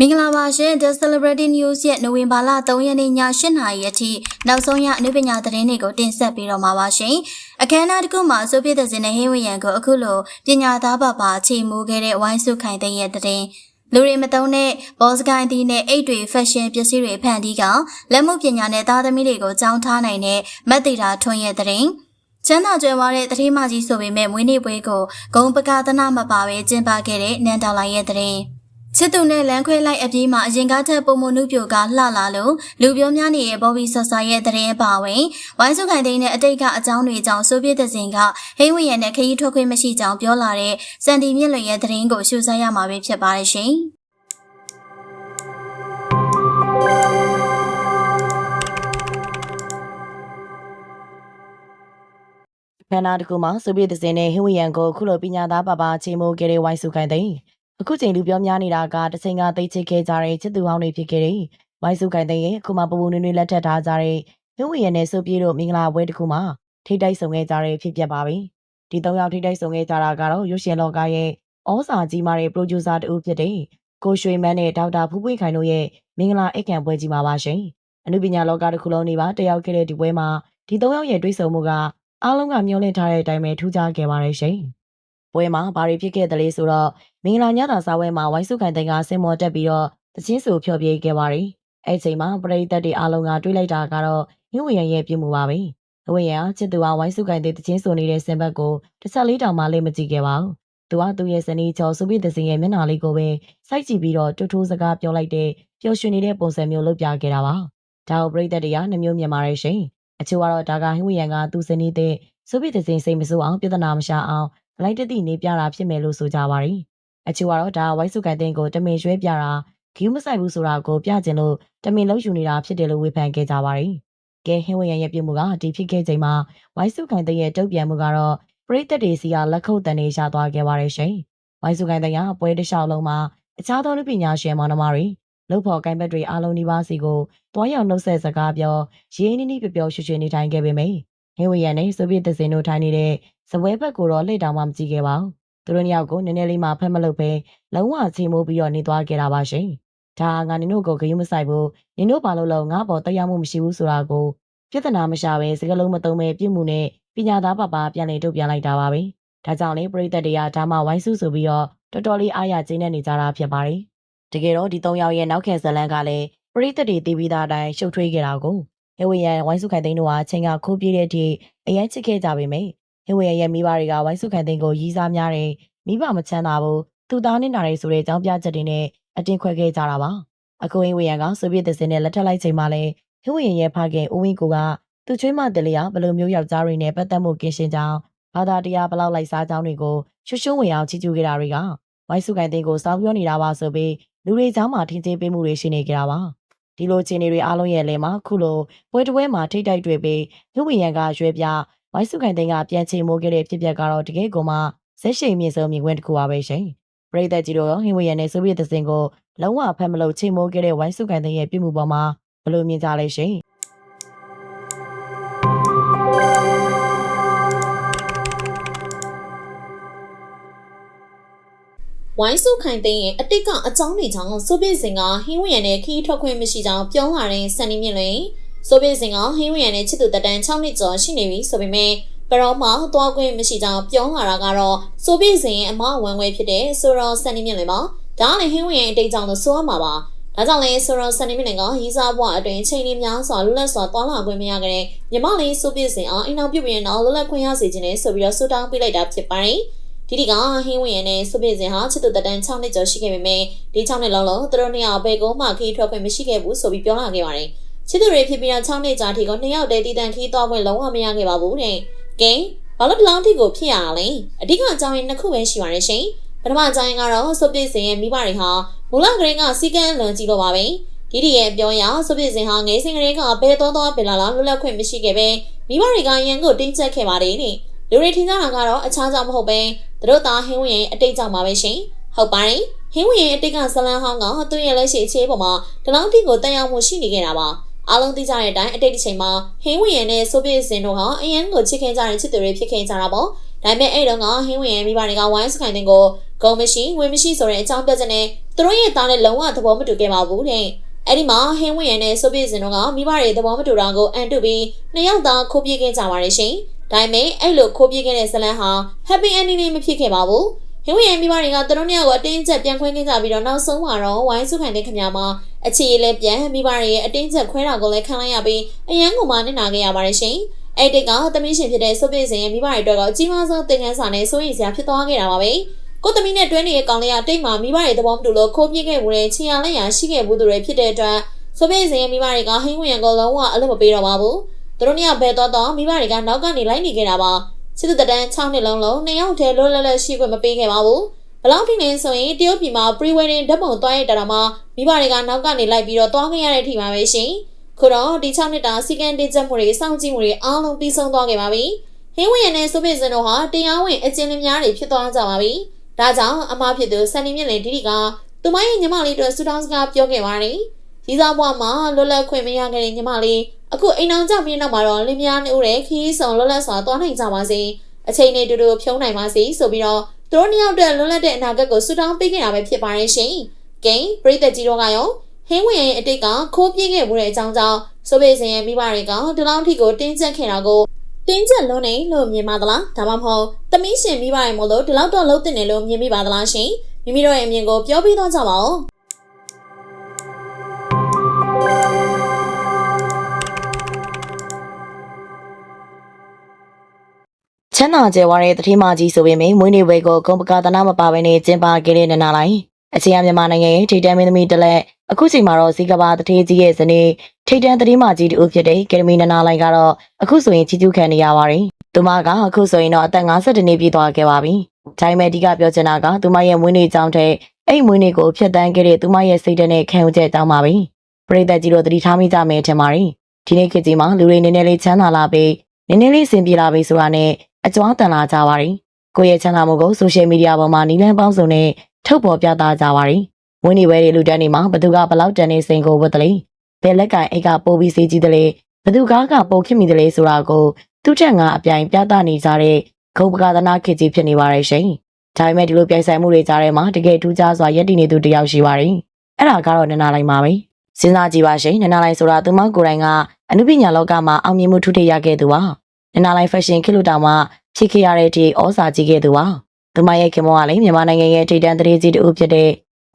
မင်္ဂလာပါရှင် The Celebrity News ရဲ့နိုဝင်ဘာလ3ရက်နေ့ည8:00နာရီအထိနောက်ဆုံးရအနုပညာသတင်းတွေကိုတင်ဆက်ပေးတော့မှာပါရှင်။အခမ်းအနားတစ်ခုမှာဆိုဗီယက်တစ်စင်နဲ့ဟင်းဝရံကိုအခုလိုပညာသားပါပါအချိန်မူခဲ့တဲ့ဝိုင်းစုခိုင်တဲ့ရဲ့သတင်းလူတွေမတုံးတဲ့ဘောစကိုင်းတီးနဲ့အိတ်တွေဖက်ရှင်ပစ္စည်းတွေဖန်တီးကလက်မှုပညာနဲ့သားသမီးတွေကိုကြောင်းထားနိုင်တဲ့မက်တီတာထွန်းရဲ့သတင်းချမ်းသာကြွယ်ဝတဲ့တတိမကြီးဆိုပေမဲ့မွေးနေ့ပွဲကိုဂုံပကသနာမပါပဲကျင်းပခဲ့တဲ့နန်တာလိုင်ရဲ့သတင်း ချစ်သူနဲ့လမ်းခွဲလိုက်အပြီးမှာအရင်ကားထက်ပုံမနုပြိုကလှလာလို့လူပြောများနေတဲ့ဘော်ဘီဆဆာရဲ့သတင်းအပါဝင်ဝိုင်းစုခိုင်သိန်းနဲ့အတိတ်ကအကြောင်းတွေကြောင့်ဆိုဗီယက်တစ်စင်ကဟိန်းဝရံနဲ့ခရီးထွက်ခွင့်မရှိကြောင်းပြောလာတဲ့စန်တီမြင့်လွင်ရဲ့သတင်းကိုရှုစားရမှာပဲဖြစ်ပါတယ်ရှင်။ခန္ဓာတစ်ခုမှာဆိုဗီယက်တစ်စင်နဲ့ဟင်းဝီယန်ကိုခုလိုပညာသားပါပါချိန်မိုးခဲ့တဲ့ဝိုင်းစုခိုင်တဲ့ အခုချိန်လူပြောများနေတာကတချိန်ကသိချစ်ခဲ့ကြတဲ့ချစ်သူဟောင်းတွေဖြစ်ခဲ့တဲ့ဝိုင်းစုခိုင်တဲ့ရဲ့အခုမှပပူနွေ့နွေ့လက်ထပ်ထားကြတဲ့ဟင်းဝီယန်နဲ့ဆိုပြေတို့မင်္ဂလာပွဲတစ်ခုမှာထိတိုက်ဆုံခဲ့ကြတဲ့ဖြစ်ပျက်ပါပဲဒီ၃ယောက်ထိတိုက်ဆုံခဲ့ကြတာကတော့ရုပ်ရှင်လောကရဲ့ဩစာကြီးမားတဲ့ပရိုဂျူဆာတူဖြစ်တဲ့ကိုရွှေမန်းနဲ့ဒေါက်တာဖူးပွင့်ခိုင်တို့ရဲ့မင်္ဂလာအိတ်ခံပွဲကြီးမှာပါရှင်အနုပညာလောကတစ်ခုလုံးနေပါတက်ရောက်ခဲ့တဲ့ဒီပွဲမှာဒီ၃ယောက်ရဲ့တွေ့ဆုံမှုကအားလုံးကမျှော်လင့်ထားတဲ့အတိုင်းပဲထူးခြားခဲ့ပါတယ်ရှင်။ပွဲမှာဘာတွေဖြစ်ခဲ့သလဲဆိုတော့ မင်္ဂလာညတာစာပွဲမှာဝိုင်းစုခိုင်တဲ့ကဆင်မော်တက်ပြီးတော့တချင်းဆိုဖျော်ဖြေခဲ့ပါတယ်။အဲ့ချိန်မှာပရိသတ်တွေအားလုံးကတွေးလိုက်တာကတော့ညဝရံရဲ့ပြုမှုပါပဲ။ညဝရံချစ်သူကဝိုင်းစုခိုင်တဲ့တချင်းဆိုနေတဲ့စင်ဘက်ကိုတစ်ချက်လေးတောင်မှလေးမကြည့်ခဲ့ပါဘူး။သူကသူ့ရဲ့ဇနီးချော်စုပိသစင်ရဲ့မျက်နှာလေးကိုပဲစိုက်ကြည့်ပြီးတော့တူတူစကားပြောလိုက်တဲ့ပျော်ရွှင်နေတဲ့ပုံစံမျိုးလုပ်ပြခဲ့တာပါ။ဒါကိုပရိသတ်တွေကနှမျိုးမြင်ပါတယ်ရှင်။အချို့ကတော့ဒါကဟင်းဝရံကသူ့ဇနီးတဲ့ဆိုဗီယက်တစ်စင်စိတ်မဆိုးအောင်ပြဿနာမရှာအောင်ဗလိုက်တတိနေပြတာဖြစ်မယ်လို့ဆိုကြပါရီ အချို့ကတော့ဒါဝိုက်စုကန်တင်ကိုတမင်ရွှဲပြတာဂီးမဆိုင်ဘူးဆိုတာကိုပြကျင်လို့တမင်လုံးယူနေတာဖြစ်တယ်လို့ဝေဖန်ခဲ့ကြပါရီကဲဟင်းဝရံရဲ့ပြုမှုကဒီဖြစ်ခဲ့ချိန်မှာဝိုက်စုကန်တင်ရဲ့တုတ်ပြန်မှုကတော့ပရိသတ်တွေစီကလက်ခုပ်တန်နေရသွားခဲ့ပါတယ်ရှင်ဝိုက်စုကန်တင်ကပွဲတစ်လျှောက်လုံးမှာအခြားသောလူပညာရှင်မောင်နှမတွေလုတ်ဖော်ကိုင်ဘက်တွေအားလုံးဒီပါစီကိုတွားရောက်နှုတ်ဆက်စကားပြောရင်းနှီးနှီးပျော်ပျော်ရွှင်ရွှင်နေထိုင်ခဲ့ပေမယ့်ဟင်းဝရံနဲ့ဆိုဗီယက်တစ်စင်တို့ထိုင်နေတဲ့ဇပွဲဘက်ကိုတော့လှည့်တောင်မှမကြည့်ခဲ့ပါဘူး။ သူတို့နှစ်ယောက်ကိုနည်းနည်းလေးမှဖက်မလုပ်ပဲလုံးဝချေမိုးပြီးတော့နေသွားခဲ့တာပါရှင်။ဒါငါနင်တို့ကိုဂရုမစိုက်ဘူး။နင်တို့ဘာလို့လို့ငါ့ပေါ်တရားမှုမရှိဘူးဆိုတာကိုပြဿနာမရှာပဲစကလုံးမသုံးပဲပြုမှုနဲ့ပညာသားပါပါပြန်လည်ထုတ်ပြန်လိုက်တာပါပဲ။ဒါကြောင့်လေပရိသတ်တွေကဒါမှဝိုင်းစုဆိုပြီးတော့တော်တော်လေးအားရကျင်းနေနေကြတာဖြစ်ပါတယ်။တကယ်တော့ဒီ၃ယောက်ရဲ့နောက်ခံဇလန်းကလည်းပရိသတ်တွေတည်ပြီးသားအတိုင်းရှုပ်ထွေးခဲ့တာကိုဟေဝရန်ဝိုင်းစုခိုင်သိန်းတို့ဟာအချိန်ကခိုးပြေးတဲ့အထိအရင်ချစ်ခဲ့ကြပေမယ့် ဟေဝရရဲ့မိဘတွေကဝိုင်းစုခံသိန်းကိုရီးစားများတယ်မိဘမချမ်းသာဘူးသူသားနေတာတွေဆိုတဲ့အကြောင်းပြချက်တွေနဲ့အတင်းခွဲခဲ့ကြတာပါအခုဟေဝရကဆိုဗီယက်သစ်စင်းနဲ့လက်ထပ်လိုက်ချိန်မှာလဲဟေဝရရဲ့ဖခင်ဦးဝင်းကိုကသူချွေးမတလျာဘလိုမျိုးယောက်ျားတွေနဲ့ပတ်သက်မှုကင်းရှင်းကြောင်းဘာသာတရားဘလောက်လိုက်စားကြောင်းတွေကိုရှွှွှွဝင်အောင်ချီးကျူးခဲ့တာတွေကဝိုင်းစုခံသိန်းကိုစောင်းပြောနေတာပါဆိုပြီးလူတွေကြောင်းမှာထင်သေးပေးမှုတွေရှိနေကြတာပါဒီလိုခြေနေတွေအားလုံးရဲ့လဲမှာခုလိုပွဲတပွဲမှာထိတိုက်တွေ့ပြီးလူဝင်ရန်ကရွေးပြ ဝိုင်းစုခိုင်သိန်းကပြန်ချေမိုးခဲ့တဲ့ဖြစ်ပျက်ကတော့တကယ်ကိုမှဇက်ရှိန်မြင့်ဆုံးမြင်ကွင်းတစ်ခုပါပဲရှင်။ပရိသတ်ကြီးတို့ရောဟင်ဝီယန်နဲ့ဆိုဗီယက်သစင်ကိုလုံးဝဖက်မလို့ချေမိုးခဲ့တဲ့ဝိုင်းစုခိုင်သိန်းရဲ့ပြုမှုပေါ်မှာဘယ်လိုမြင်ကြလဲရှင်။ဝိုင်းစုခိုင်သိန်းရဲ့အတိတ်ကအကြောင်းတွေကြောင့်ဆိုဗီယက်စင်ကဟင်းဝရံနဲ့ခီးထွက်ခွင့်မရှိကြောင်းပြောလာတဲ့စန်နီမြင့်လွင် ဆိုဗီယက်စင်ကဟင်းဝရံနဲ့ချစ်သူတက်တန်း6နှစ်ကျော်ရှိနေပြီဆိုပေမဲ့ပရောမှာသွားခွင့်မရှိကြောင်းပြောလာတာကတော့ဆိုဗီယက်စင်ရဲ့အမဝမ်းခွဲဖြစ်တဲ့ဆိုတော့စန်နီမြင့်လွင်ပါဒါလည်းဟင်းဝရံအတိတ်ကြောင့်လို့ဆိုရမှာပါဒါကြောင့်လဲဆိုတော့စန်နီမြင့်လွင်ကရီးစားဘွားအတွင်ချိန်လေးများစွာလွတ်လပ်စွာသွားလာခွင့်မရခဲ့တဲ့မြမလေးဆိုဗီယက်စင်အောင်အိမ်အောင်ပြုတ်ပြီးတော့လွတ်လပ်ခွင့်ရစေခြင်းနဲ့ဆိုပြီးတော့ဆူတောင်းပေးလိုက်တာဖြစ်ပါတယ်ဒီဒီကဟင်းဝင်ရနဲ့စုပြည့်စင်ဟာချစ်သူတတန်း6နှစ်ကျော်ရှိခဲ့ပေမယ့်ဒီ6နှစ်လုံးလုံးသူတို့နှစ်ယောက်ဘယ်ကုန်းမှခီးထွက်ခွင့်မရှိခဲ့ဘူးဆိုပြီးပြောလာခဲ့ပါတယ်။ ချစ်သူတွေဖြစ်ပြီးတော့6နှစ်ကြာထိကိုနှစ်ယောက်တည်းတည်တံခီးသွားခွင့်လုံးဝမရခဲ့ပါဘူးတဲ့။ကဲဘာလို့ဒီလောက်ထိကိုဖြစ်ရတာလဲ။အဓိကအကြောင်းရင်းနှစ်ခုပဲရှိပါတယ်ရှင်။ပထမအကြောင်းရင်းကတော့စုပြည့်စင်ရဲ့မိဘတွေဟာမူလကလေးကစီကန်းလွန်ကြည့်လို့ပါပဲ။ဒီဒီရဲ့ပြောရစုပြည့်စင်ဟာငယ်စဉ်ကလေးကဘယ်တော့တော့ပင်လာလာလွတ်လပ်ခွင့်မရှိခဲ့ပဲမိဘတွေကရန်ကိုတင်းကျပ်ခဲ့ပါတယ်တဲ့။လူတွေထင်ကြတာကတော့အခြားကြောင့်မဟုတ်ပဲသူတို့သားဟင်းဝင်ရဲ့အတိတ်ကြောင့်ပါပဲရှင်ဟုတ်ပါတယ်ဟင်းဝင်ရဲ့အတိတ်ကဇလန်ဟောင်းကသူ့ရဲ့လက်ရှိအခြေပေါ်မှာတလောင်းတိကိုတက်ရောက်မှုရှိနေခဲ့တာပါ အားလုံးသိကြတဲ့အတိုင်းအတိတ်တစ်ချိန်မှာဟင်းဝင်ရဲ့နဲ့ဆိုဗီယက်စင်တို့ဟာအရန်ကိုချစ်ခင်ကြတဲ့ချစ်သူတွေဖြစ်ခင်ကြတာပေါ့ဒါပေမဲ့အဲ့တုန်းကဟင်းဝင်ရဲ့မိဘတွေကဝိုင်းစခိုင်တဲ့ကိုဂုံမရှိဝင်မရှိဆိုတဲ့အကြောင်းပြချက်နဲ့သူတို့ရဲ့သားနဲ့လုံးဝသဘောမတူခဲ့ပါဘူးတဲ့အဲ့ဒီမှာဟင်းဝင်ရနဲ့ဆိုဗီယက်စင်တို့ကမိဘတွေသဘောမတူတာကိုအန်တုပြီးနှစ်ယောက်သားခိုးပြေးခဲ့ကြပါတယ်ရှင်ဒါပေမဲ့အဲ့လိုခိုးပြေးခဲ့တဲ့ဇလန်ဟာ happy ending လေးမဖြစ်ခဲ့ပါဘူး ဟင်းဝင်ရမိဘတွေကသူတို့နှစ်ယောက်ကိုအတင်းကျပ်ပြန်ခွင့်ခဲ့ကြပြီးတော့နောက်ဆုံးမှာတော့ဝိုင်းစုခံတဲ့ခင်ဗျာမှာအခြေအလဲပြန်မိဘတွေရဲ့အတင်းကျပ်ခွဲတာကိုလည်းခံလိုက်ရပြီးအရန်ကိုမှနစ်နာခဲ့ရပါတယ်ရှင်အဲ့တိတ်ကသမီးရှင်ဖြစ်တဲ့ဆိုဗီယက်စင်ရဲ့မိဘတွေအတွက်ကအကြီးမားဆုံးသင်ခန်းစာနဲ့စိုးရိမ်စရာဖြစ်သွားခဲ့တာပါပဲကိုသမီးနဲ့တွဲနေတဲ့ကောင်လေးကတိတ်မှာမိဘတွေသဘောမတူလို့ခိုးပြေးခဲ့မှုတွေချင်ရလက်ရရှိခဲ့မှုတွေဖြစ်တဲ့အတွက်ဆိုဗီယက်စင်ရဲ့မိဘတွေကဟင်းဝင်ရန်ကိုလုံးဝအလုပ်မပေးတော့ပါဘူးသူတို့နှစ်ယောက်ဘဲတော့တော့မိဘတွေကနောက်ကနေလိုက်နေခဲ့တာပါ စစ်တပ်တန်း6နှစ်လုံးလုံးနှစ်ယောက်တည်းလွတ်လပ်လပ်ရှိခွင့်မပေးခဲ့ပါဘူးဘလောက်ထိနေဆိုရင်တရုတ်ပြည်မှာ pre-wedding ဓာတ်ပုံသွားရတာတော့မှမိဘတွေကနောက်ကနေလိုက်ပြီးတော့သွားခဲ့ရတဲ့အထိပါပဲရှင်ခုတော့ဒီ6နှစ်တာစီကံတင်ချက်မှုတွေစောင့်ကြည့်မှုတွေအားလုံးပြီးဆုံးသွားခဲ့ပါပြီဟင်းဝင်ရနဲ့ဆိုဗီယက်စင်တို့ဟာတရားဝင်အကျဉ်းလများတွေဖြစ်သွားကြပါပြီဒါကြောင့်အမဖြစ်သူဆန်နီမြင့်လင်ဒီဒီကသူမရဲ့ညီမလေးတို့ဆူတောင်းစကားပြောခဲ့ပါတယ်ဒီစားဘွားမှာလွတ်လပ်ခွင့်မရခဲ့တဲ့ညီမလေး အခုအိမ်အောင်ကြပြီးနောက်မှာတော့လင်းများနေဦးတဲ့ခီးဆောင်လွတ်လပ်စွာသွားနိုင်ကြပါစေအချိန်နဲ့တူတူဖြုံးနိုင်ပါစေဆိုပြီးတော့သူတို့နှစ်ယောက်တည်းလွတ်လပ်တဲ့အနာဂတ်ကိုဆူတောင်းပေးခဲ့တာပဲဖြစ်ပါတယ်ရှင်ဂိမ်းပရိသတ်ကြီးတို့ကရောဟင်းဝင်ရဲ့အတိတ်ကခိုးပြေးခဲ့မှုတဲ့အကြောင်းကြောင့်ဆိုပေစင်ရဲ့မိဘတွေကဒီလောက်ထိကိုတင်းကျပ်ခဲ့တာကိုတင်းကျပ်လွန်းနေလို့မြင်ပါသလားဒါမှမဟုတ်သမီးရှင်မိဘတွေမို့လို့ဒီလောက်တော့လုံးတင်တယ်လို့မြင်မိပါသလားရှင်မိမိတို့ရဲ့အမြင်ကိုပြောပြတော့ကြပါဦး မ်းသာကြွယ်ဝတဲ့တတိမကြီးဆိုပေမယ့်မွေးနေ့ပွဲကိုဂုံပကာသနာမပါဘဲနဲ့ကျင်းပခဲ့တဲ့နနာလိုက်အချီးအမြန်မာနိုင်ငံရဲ့ထိတန်းမင်းသမီးတလက်အခုချိန်မှာတော့ဇီကဘာတထေးကြီးရဲ့ဇနီးထိတန်းတတိမကြီးတူဖြစ်တဲ့ကယ်မီနနာလိုက်ကတော့အခုဆိုရင်ချီကျူးခံနေရပါတယ်သူမကအခုဆိုရင်တော့အသက်52နှစ်ပြည့်သွားခဲ့ပါပြီ။ဒါပေမဲ့ဒီကပြောချင်တာကသူမရဲ့မွေးနေ့ကြောင်းတဲ့အဲ့မွေးနေ့ကိုဖျက်ဆီးခဲ့တဲ့သူမရဲ့စိတ်ဓာတ်နဲ့ခံယူချက်ကြောင်းပါပဲ။ပရိသတ်ကြီးတို့သတိထားမိကြမယ်ထင်ပါတယ်။ဒီနေ့ခေတ်ကြီးမှာလူတွေနည်းနည်းလေးချမ်းသာလာပြီးနည်းနည်းလေးစင်ပြေလာပြီးဆိုတာနဲ့ အကြွားတန်လာကြပါတယ်။ကိုယ့်ရဲ့ချမ်းသာမှုကိုဆိုရှယ်မီဒီယာပေါ်မှာနီလန်းပေါင်းစုံနဲ့ထုတ်ပေါ်ပြသကြပါတယ်။ဝင်းနေပွဲတွေလူတန်းတွေမှာဘသူကဘလောက်တန်နေစိန်ကိုဝတ်တယ်လေ။ဘယ်လက်ကအိတ်ကပိုးပြီးစေးကြည့်တယ်လေ။ဘသူကားကပိုးခင်မိတယ်လေဆိုတာကိုသူ့ချက်ငါအပြိုင်ပြသနေကြတဲ့ဂုံပကာသနာခေတ်ကြီးဖြစ်နေပါရဲ့ရှင်။ဒါပေမဲ့ဒီလိုပြိုင်ဆိုင်မှုတွေကြားထဲမှာတကယ်ထူးခြားစွာယက်တည်နေသူတစ်ယောက်ရှိပါတယ်။အဲ့ဒါကတော့နန္နာလိုက်ပါပဲ။စဉ်းစားကြည့်ပါရှင်နန္နာလိုက်ဆိုတာသူမကိုယ်တိုင်ကအနုပညာလောကမှာအောင်မြင်မှုထူးထပ်ရခဲ့သူပါ။ နန္နာလိုက်ဖက်ရှင်ခေတ်လူတောင်မှဖြစ်ခဲ့ရတဲ့ဒီဩစာကြီးခဲ့သူပါ။သူမရဲ့ခင်မောကလည်းမြန်မာနိုင်ငံရဲ့ထိပ်တန်းသတင်းကြီးတူဖြစ်တဲ့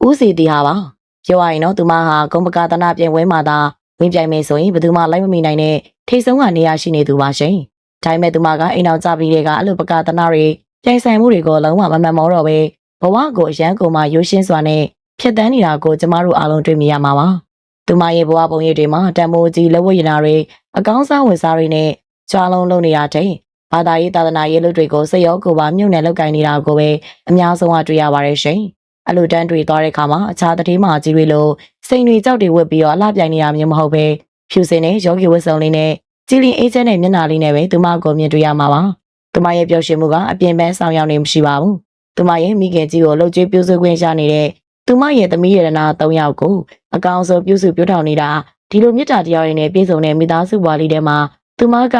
ဦးစီတီဟာပါ။ပြောရရင်တော့သူမဟာဂုံပကာသနာပြင်ဝဲမှာသာဝင်ပြိုင်မယ်ဆိုရင်ဘယ်သူမှလိုက်မမီနိုင်တဲ့ထိတ်ဆုံးကနေရာရှိနေသူပါရှင်။ဒါပေမဲ့သူမကအိမ်အောင်ကြပြီးတဲ့ကအလိုပကာသနာတွေပြိုင်ဆိုင်မှုတွေကိုလုံးဝမမှန်မောတော့ပဲဘဝကိုအရန်ကုန်မှရိုးရှင်းစွာနဲ့ဖြတ်တန်းနေတာကိုကျမတို့အားလုံးတွေ့မြင်ရမှာပါ။သူမရဲ့ဘဝပုံရိပ်တွေမှာတံမိုးကြီးလက်ဝတ်ရည်နာတွေအကောင်းစားဝင်စားတွေနဲ့ ကြွားလုံးလုံးနေတာတဲ့ဘာသာရေးသာသနာရေးလုပ်တွေကိုစရောကိုပါမြုပ်နယ်လောက်ကင်နေတာကိုပဲအများဆုံးအတွေ့ရပါတယ်ရှင်။အလိုတန်းတွေသွားတဲ့အခါမှာအခြားတည်မာကြီးတွေလိုစိန်တွေကြောက်တွေဝတ်ပြီးတော့အလှပြိုင်နေတာမျိုးမဟုတ်ပဲဖြူစင်နဲ့ယောဂီဝတ်စုံလေးနဲ့ကြည်လင်အေးချမ်းတဲ့မျက်နှာလေးနဲ့ပဲသူမကိုမြင်တွေ့ရမှာပါ။သူမရဲ့ပျော်ရွှင်မှုကအပြင်ပန်းဆောင်ရောက်နေမရှိပါဘူး။သူမရဲ့မိခင်ကြီးကိုလှုပ်ကြွေးပြိုးဆွေးခွင့်ရနေတဲ့သူမရဲ့သမီးရတနာ၃ယောက်ကိုအကောင်ဆုံးပြုစုပြောထောင်နေတာဒီလိုမြတ်တာတရားရင်းနဲ့ပြည့်စုံတဲ့မိသားစုဘွားလေးထဲမှာ သူမက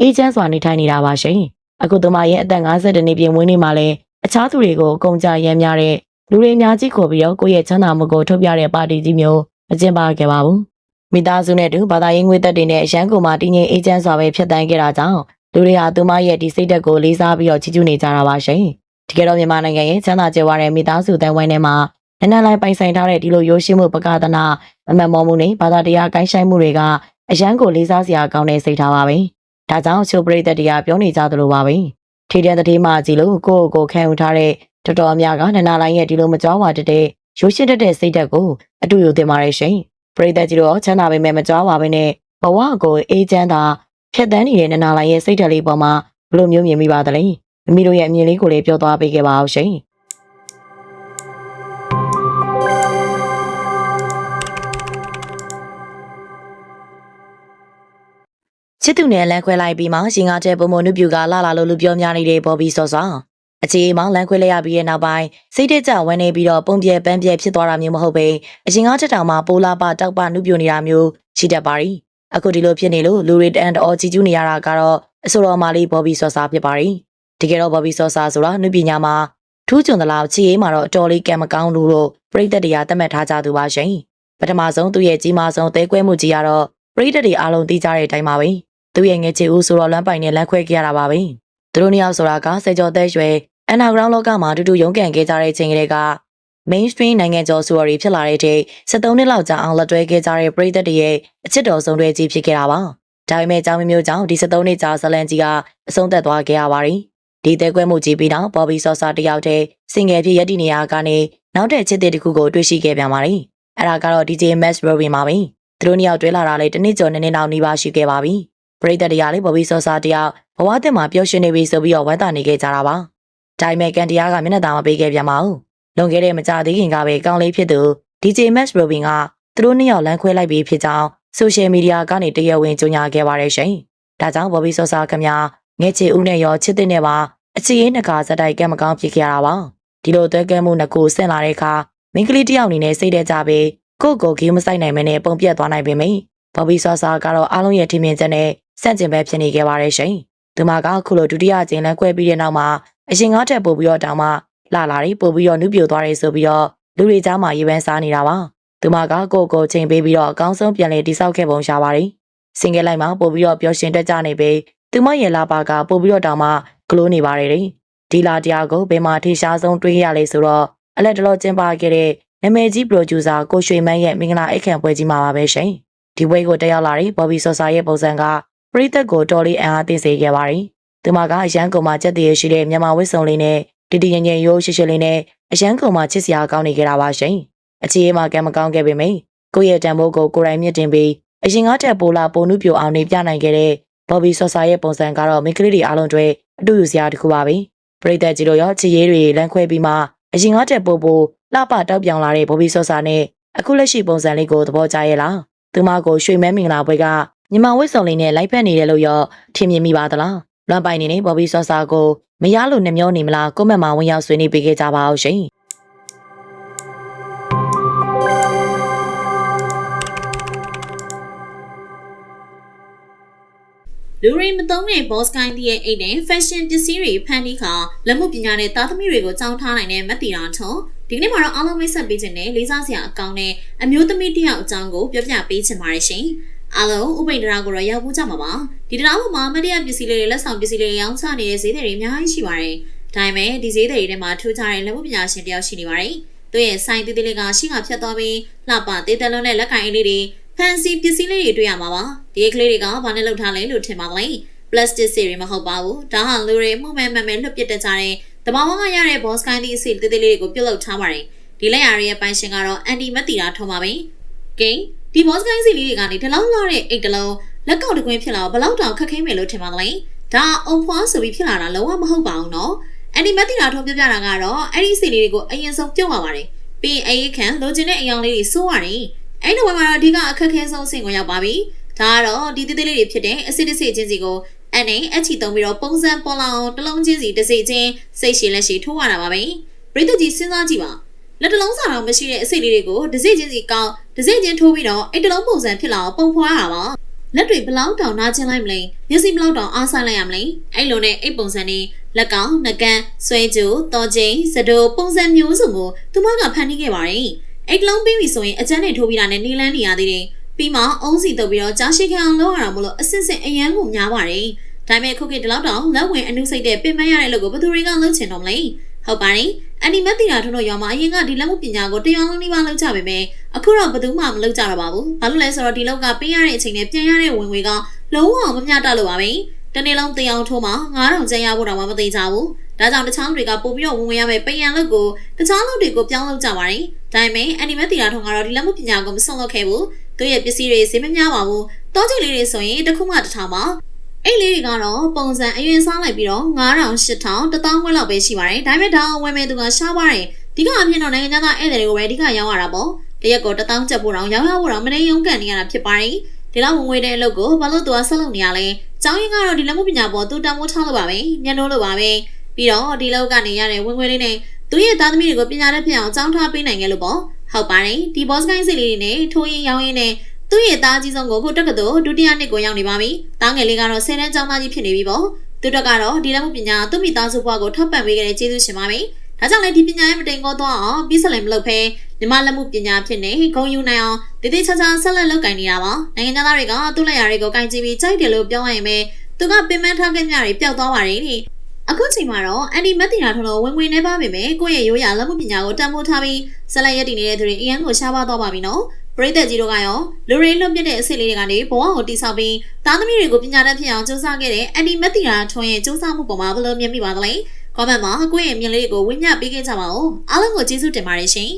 အေးချမ်းစွာနေထိုင်နေတာပါရှင်။အခုသူမရဲ့အသက်52နှစ်ပြည့်ဝင်းနေမှာလဲအခြားသူတွေကိုအကုန်ကြရမ်းများတဲ့လူတွေအများကြီးခေါ်ပြီးတော့ကိုယ့်ရဲ့ချမ်းသာမှုကိုထုတ်ပြတဲ့ပါတီကြီးမျိုးမကျင်းပခဲ့ပါဘူး။မိသားစုနဲ့တူဘာသာရေးငွေသက်တွေနဲ့အရန်ကိုမှတည်ငြိမ်အေးချမ်းစွာပဲဖြတ်တန်းခဲ့တာကြောင့်လူတွေဟာသူမရဲ့ဒီစိတ်ဓာတ်ကိုလေးစားပြီးတော့ချီးကျူးနေကြတာပါရှင်။တကယ်တော့မြန်မာနိုင်ငံရဲ့ချမ်းသာကြွယ်ဝတဲ့မိသားစုတန်ဝိုင်းထဲမှာနန်းနန်းလိုက်ပိုင်ဆိုင်ထားတဲ့ဒီလိုရိုးရှင်းမှုပကဒနာအမတ်မော်မှုနဲ့ဘာသာတရားကိုင်းဆိုင်မှုတွေက အရန်ကိုလေးစားစရာကောင်းတဲ့စိတ်ထားပါပဲ။ဒါကြောင့်ချိုပရိသတ်တရားပြောနေကြသလိုပါပဲ။ထေတန်တတိမကြီးလို့ကိုယ့်ကိုယ်ခံယူထားတဲ့တော်တော်များကနန္နာလိုင်းရဲ့ဒီလိုမကြောဝါတတဲ့ရိုးရှင်းတတ်တဲ့စိတ်ဓာတ်ကိုအတူယူတင်ပါရဲ့ရှင်။ပရိသတ်ကြီးတို့ချမ်းသာပေမဲ့မကြောပါဘဲနဲ့ဘဝကိုအေးချမ်းသာဖြတ်တန်းနေတဲ့နန္နာလိုင်းရဲ့စိတ်ဓာတ်လေးပေါ်မှာဘလို့မျိုးမြင်မိပါသလဲ။မိမိတို့ရဲ့အမြင်လေးကိုလည်းပြောသွားပေးခဲ့ပါအောင်ရှင်။ ချစ်သူနဲ့လမ်းခွဲလိုက်ပြီးမှရှင်ကားတဲ့ပုံမနုပြူကလာလာလို့လူပြောများနေတဲ့ပေါ်ပြီးစောစောအခြေအမောင်းလမ်းခွဲလိုက်ရပြီးတဲ့နောက်ပိုင်းစိတ်တကြဝန်းနေပြီးတော့ပုံပြဲပန်းပြဲဖြစ်သွားတာမျိုးမဟုတ်ပဲအရှင်ကားချက်တောင်မှပိုးလာပတောက်ပနုပြူနေတာမျိုးရှိတတ်ပါရီအခုဒီလိုဖြစ်နေလို့လူတွေတန်တော်ကြည်ကျူးနေရတာကတော့အဆိုတော်မာလေးဘော်ဘီစောစာဖြစ်ပါရီတကယ်တော့ဘော်ဘီစောစာဆိုတာနုပညာမှာထူးချွန်သလားချီရေးမှာတော့အတော်လေးကံမကောင်းလို့လို့ပြည်သက်တွေကသတ်မှတ်ထားကြသူပါရှင်ပထမဆုံးသူ့ရဲ့ကြီးမားဆုံးသဲကွဲမှုကြီးကတော့ပြည်သက်တွေအားလုံးသိကြတဲ့အတိုင်းပါပဲ သူ့ရဲ့ငယ်ချီဦးဆိုတော့လမ်းပိုင်နဲ့လမ်းခွဲခဲ့ရတာပါပဲသူတို့နှစ်ယောက်ဆိုတာကစေကျော်သက်ရွယ် underground လောကမှာအတူတူရုန်းကန်ခဲ့ကြတဲ့ချိန်ကလေးက mainstream နိုင်ငံကျော်ဆိုရတွေဖြစ်လာတဲ့တဲ့73နှစ်လောက်ကြာအောင်လက်တွဲခဲ့ကြတဲ့ပြည်သက်တွေရဲ့အချစ်တော်ဆုံးတွဲကြီးဖြစ်ခဲ့တာပါဒါပေမဲ့ကြောင်းမျိုးကြောင့်ဒီ73နှစ်ကြာဇလန်ကြီးကအဆုံးသက်သွားခဲ့ရပါတယ်ဒီတဲကွဲမှုကြီးပြီးတော့ Bobby Sosa တယောက်တည်းစင်ငယ်ဖြစ်ရည်တည်နေရကနေနောက်တဲ့ချစ်တဲ့တစ်ခုကိုတွေ့ရှိခဲ့ပြန်ပါတယ်အဲ့ဒါကတော့ DJ Max Robin ပါပဲသူတို့နှစ်ယောက်တွဲလာတာလေတစ်နှစ်ကျော်နှစ်နှစ်နောက်နီးပါးရှိခဲ့ပါပြီ ပရိသတ်တရားလေး Bobby Sosa တယောက်ဘဝတင်မှာပျော်ရွှင်နေပြီဆိုပြီးတော့ဝမ်းသာနေခဲ့ကြတာပါဒါပေမဲ့ကန်တရားကမျက်နှာသာမပေးခဲ့ပြန်ပါဘူးလွန်ခဲ့တဲ့မကြသေးခင်ကပဲကောင်းလေးဖြစ်သူ DJ Max Robin ကသူတို့နှစ်ယောက်လမ်းခွဲလိုက်ပြီးဖြစ်ကြောင်းဆိုရှယ်မီဒီယာကနေတရားဝင်ကြေညာခဲ့ပါတယ်ရှင်ဒါကြောင့် Bobby Sosa ခင်ဗျာငဲချေဦးနဲ့ရောချစ်တဲ့နဲ့ပါအချီရေးနှကာစတိုက်ကမကောင်းဖြစ်ခဲ့ရတာပါဒီလိုတွဲကဲမှုနှစ်ခုဆင့်လာတဲ့အခါမင်းကလေးတယောက်အနေနဲ့စိတ်တဲ့ကြပြီးကိုယ့်ကိုယ်ဂေးမဆိုင်နိုင်မနဲ့ပုံပြတ်သွားနိုင်ပေမယ့်ဘော်ဘီဆော့ဆာကတော့အားလုံးရဲ့ထင်မြင်ချက်နဲ့ စန့်ကျင်ဘက်ဖြစ်နေခဲ့ပါတယ်ရှင်သူမကအခုလိုဒုတိယကျင်းလန်းကွဲပြီးတဲ့နောက်မှာအရှင်ကားထက်ပို့ပြီးတော့တောင်မှလာလာရီပို့ပြီးတော့နှုတ်ပြသွားတယ်ဆိုပြီးတော့လူတွေကြားမှာရေပန်းစားနေတာပါသူမကကိုယ့်ကိုယ်ချိန်ပေးပြီးတော့အကောင်းဆုံးပြန်လည်တိဆောက်ခဲ့ပုံရှာပါတယ်စင်ကယ်လိုက်မှာပို့ပြီးတော့ပျော်ရွှင်တက်ကြနေပြီးသူမရဲ့လာပါကပို့ပြီးတော့တောင်မှကလိုးနေပါတယ်တဲ့ဒီလာတရားကိုဘယ်မှာထိရှားဆုံးတွေးရလဲဆိုတော့အလက်တလောကျင်းပခဲ့တဲ့နာမည်ကြီးပရိုဂျူဆာကိုရွှေမန်းရဲ့မင်္ဂလာအိတ်ခံပွဲကြီးမှာပါပဲရှင်ဒီပွဲကိုတက်ရောက်လာတဲ့ဘော်ဘီဆော့ဆာရဲ့ပုံစံက ပရိသတ်ကိုတော်လေးအံအားသိစေခဲ့ပါတယ်သူမကအရန်ကုန်မှာကြက်တည်ရရှိတဲ့မြန်မာဝစ်စုံလေးနဲ့တတီငငယ်ရိုးရှိရှိလေးနဲ့အရန်ကုန်မှာချစ်စရာကောင်းနေကြတာပါရှင်အခြေအေးမှာကံမကောင်းခဲ့ပေမယ့်ကိုယ့်ရဲ့တန်ဖိုးကိုကိုယ်တိုင်မြင့်တင်ပြီးအရင်ကတက်ပိုလာပိုနုပြိုအောင်နေပြနိုင်ခဲ့တဲ့ဘော်ဘီဆော့ဆာရဲ့ပုံစံကတော့မိန်းကလေးတွေအားလုံးတွေအတူယူစရာတစ်ခုပါပဲပရိသတ်ကြီးတို့ရောချစ်ရေးတွေလမ်းခွဲပြီးမှအရင်ကတက်ပို့ပို့လှပတောက်ပြောင်လာတဲ့ဘော်ဘီဆော့ဆာနဲ့အခုလက်ရှိပုံစံလေးကိုသဘောကျရဲ့လားသူမကိုရွှေမဲမင်္ဂလာပွဲက ညီမဝစ်စုံလေးနဲ့လိုက်ဖက်နေတယ်လို့ရောထင်မြင်မိပါသလားလွမ်းပိုင်နေနေဘော်ဘီဆော့ဆာကိုမရလို့နှမျောနေမလားကိုမက်မှာဝင်ရောက်ဆွေးနွေးပေးခဲ့ကြပါအောင်ရှင်လူရီမသုံးတဲ့ boss kind ရဲ့အိတ်နဲ့ fashion ပစ္စည်းတွေဖန်တီးခါလက်မှုပညာနဲ့သားသမီးတွေကိုကြောင်းထားနိုင်တဲ့မက်တီရာထုံဒီကနေ့မှာတော့အားလုံးမိတ်ဆက်ပေးခြင်းနဲ့လေးစားစရာအကောင်းနဲ့အမျိုးသမီးတစ်ယောက်အကြောင်းကိုပြောပြပေးချင်ပါတယ်ရှင် အားလုံးဥပိန်ဒရာကိုတော့ရောက်ဖို့ကြမှာပါဒီတရားပေါ်မှာမတရားပစ္စည်းလေးတွေလက်ဆောင်ပစ္စည်းလေးတွေရောင်းချနေတဲ့ဈေးတွေအများကြီးရှိပါတယ်ဒါပေမဲ့ဒီဈေးတွေထဲမှာထူးခြားတဲ့လက်မှုပညာရှင်တစ်ယောက်ရှိနေပါတယ်သူရဲ့ဆိုင်တေးသေးလေးကရှေ့ကဖြတ်သွားပြီးလှပတေးတလုံးနဲ့လက်ကင်အိတ်လေးတွေဖန်စီပစ္စည်းလေးတွေတွေ့ရမှာပါဒီကလေးတွေကဘာနဲ့လုပ်ထားလဲလို့ထင်ပါမလဲ plastic စီတွေမဟုတ်ပါဘူးဒါဟာလူတွေမှုမဲမဲမဲလွတ်ပစ်တတ်ကြတဲ့တဘာဝကရတဲ့ boss kind ဒီအစီတေးသေးလေးတွေကိုပြုတ်လောက်ထားပါတယ်ဒီလက်ရာရဲ့ပိုင်ရှင်ကတော့ anti မတီတာထုံးပါပဲဂိမ်း ဒီ boss kind စီလေးတွေကနေဒီလောက်လာတဲ့အိတ်တလုံးလက်ကောက်တကွင်းဖြစ်လာဘလောက်တောင်ခက်ခဲမယ်လို့ထင်ပါသလဲဒါအုံဖွားဆိုပြီးဖြစ်လာတာလုံးဝမဟုတ်ပါဘူးနော်အန်ဒီမက်တီတာထုံးပြပြတာကတော့အဲ့ဒီစီလေးတွေကိုအရင်ဆုံးပြုတ်ပါပါတယ်ပြီးရင်အေးခံလိုချင်တဲ့အယောင်လေးတွေစိုးရတယ်အဲ့ဒီဘက်မှာတော့အဓိကအခက်ခဲဆုံးအဆင့်ကိုရောက်ပါပြီဒါကတော့ဒီတိတိလေးတွေဖြစ်တဲ့အစစ်တစစ်ချင်းစီကိုအနဲ့အချီတုံးပြီးတော့ပုံစံပေါ်လာအောင်တစ်လုံးချင်းစီတစ်စိချင်းစိတ်ရှည်လက်ရှည်ထိုးရတာပါပဲပရိသတ်ကြီးစဉ်းစားကြည့်ပါ လက်တလုံးစာတော့မရှိတဲ့အစိတ်လေးတွေကိုတစ်စိချင်းစီကောင်းတစ်စိချင်းထိုးပြီးတော့အဲ့တလုံးပုံစံဖြစ်လာအောင်ပုံဖွားရတာပါလက်တွေဘလောက်တောင်နားချင်းလိုက်မလဲမျက်စိဘလောက်တောင်အားဆိုင်လိုက်ရမလဲအဲ့လိုနဲ့အဲ့ပုံစံနေလက်ကောင်နှကန်းဆွဲကြိုတော်ချင်းစဒိုပုံစံမျိုးစုံကိုသူမကဖန်တီးခဲ့ပါတယ်အိတ်လုံးပြီးပြီဆိုရင်အကျန်းနဲ့ထိုးပြီးတာနဲ့နေလန်းနေရသေးတယ်ပြီးမှအုံးစီတုပ်ပြီးတော့ကြားရှိခံအောင်လုပ်ရတာမလို့အစစ်စစ်အရန်ကိုများပါတယ်ဒါပေမဲ့ခုခေတ်ဒီလောက်တောင်လက်ဝင်အနုစိတ်တဲ့ပင်ပန်းရတဲ့လုပ်ကိုဘယ်သူတွေကလုပ်ချင်တော့မလဲ ဟုတ်ပါတယ်အန်ဒီမက်တီရာထုံးတို့ရွာမှာအရင်ကဒီလက်မှုပညာကိုတရွာလုံးလေးပါလုပ်ကြပေမဲ့အခုတော့ဘယ်သူမှမလုပ်ကြတော့ပါဘူးဘာလို့လဲဆိုတော့ဒီလောက်ကပေးရတဲ့အချိန်နဲ့ပြန်ရတဲ့ဝင်ငွေကလုံးဝမမျှတလို့ပါပဲတနေ့လုံးတရားထိုးမှာ9000ကျန်ရဖို့တော့မသိကြဘူးဒါကြောင့်တခြားလူတွေကပို့ပြီးတော့ဝင်ဝင်ရမယ်ပယံလုပ်ကိုတခြားလူတွေကိုပြောင်းလုပ်ကြပါတယ်ဒါပေမဲ့အန်ဒီမက်တီရာထုံးကတော့ဒီလက်မှုပညာကိုမစွန့်လွတ်ခဲ့ဘူးသူရဲ့ပစ္စည်းတွေဈေးမများပါဘူးတောချိတ်လေးတွေဆိုရင်တစ်ခုမှတစ်ထောင်ပါ အဲ့လေးတွေကတော့ပုံစံအရင်စားလိုက်ပြီးတော့9000 8000 1000ခွဲလောက်ပဲရှိပါတယ်ဒါပေမဲ့ဒါဝယ်မဲ့သူကရှားပါတယ်ဒီကအဖြစ်တော့နိုင်ငံသားဧည့်သည်တွေကိုပဲအဓိကရောင်းရတာပေါ့တရက်ကို1000ကျပ်ဖို့တော့ရောင်းရဖို့တော့မနေရုံကန်နေရတာဖြစ်ပါတယ်ဒီလောက်ဝင်ငွေတဲ့အလုပ်ကိုဘာလို့သူကဆက်လုပ်နေရလဲကျောင်းရင်းကတော့ဒီလက်မှုပညာပေါ်သူတမိုးထားလို့ပါပဲမျက်နှိုးလို့ပါပဲပြီးတော့ဒီလောက်ကနေရတဲ့ဝင်ငွေလေးနဲ့သူရဲ့သားသမီးတွေကိုပညာတတ်ဖြစ်အောင်ကျောင်းထားပေးနိုင်ခဲ့လို့ပေါ့ဟုတ်ပါတယ်ဒီ boss guy စီလေးတွေနဲ့ထိုးရင်ရောင်းရင်နဲ့ သူ့ရဲ့သားကြီးဆုံးကိုအခုတက္ကသိုလ်ဒုတိယနှစ်ကိုရောက်နေပါပြီ။တားငယ်လေးကတော့ဆယ်တန်းကျောင်းသားကြီးဖြစ်နေပြီပေါ့။သူတက်ကတော့ဒီလက်မှုပညာသူ့မိသားစုဘဝကိုထောက်ပံ့ပေးခဲ့တဲ့ကျေးဇူးရှင်ပါပဲ။ဒါကြောင့်လည်းဒီပညာရေးမတိမ်ကောသွားအောင်ပြီးဆက်လည်းမလုပ်ဖဲမြမလက်မှုပညာဖြစ်နေဂုံယူနိုင်အောင်တည်တည်ချာချာဆက်လက်လုပ်ကိုင်နေတာပါနိုင်ငံသားတွေကသူ့လက်ရာတွေကိုကင်ကြည့်ပြီးကြိုက်တယ်လို့ပြောရရင်ပဲသူကပင်ပန်းထားခဲ့မြတွေပျောက်သွားပါတယ်တဲ့အခုချိန်မှာတော့အန်ဒီမက်တီနာထုံးလို့ဝင်ဝင်နေပါပေမဲ့ကိုယ့်ရဲ့ရိုးရာလက်မှုပညာကိုတန်ဖိုးထားပြီးဆက်လက်ရည်တည်နေတဲ့သူတွေအရန်ကိုရှားပါသွားပါပြီနော် ပရိသတ်ကြီးတို့ကရောလူရင်းလွတ်ပြတဲ့အစီအလေးတွေကနေဘဝကိုတိဆောက်ပြီးသားသမီးတွေကိုပညာတတ်ဖြစ်အောင်စူးစမ်းခဲ့တဲ့အန်ဒီမက်တီနာထုံးရဲ့စူးစမ်းမှုပေါ်မှာဘယ်လိုမြင်မိပါသလဲ comment မှာကိုယ့်ရဲ့မြင်လေးတွေကိုဝေမျှပေးခဲ့ကြပါဦးအားလုံးကိုကျေးဇူးတင်ပါတယ်ရှင်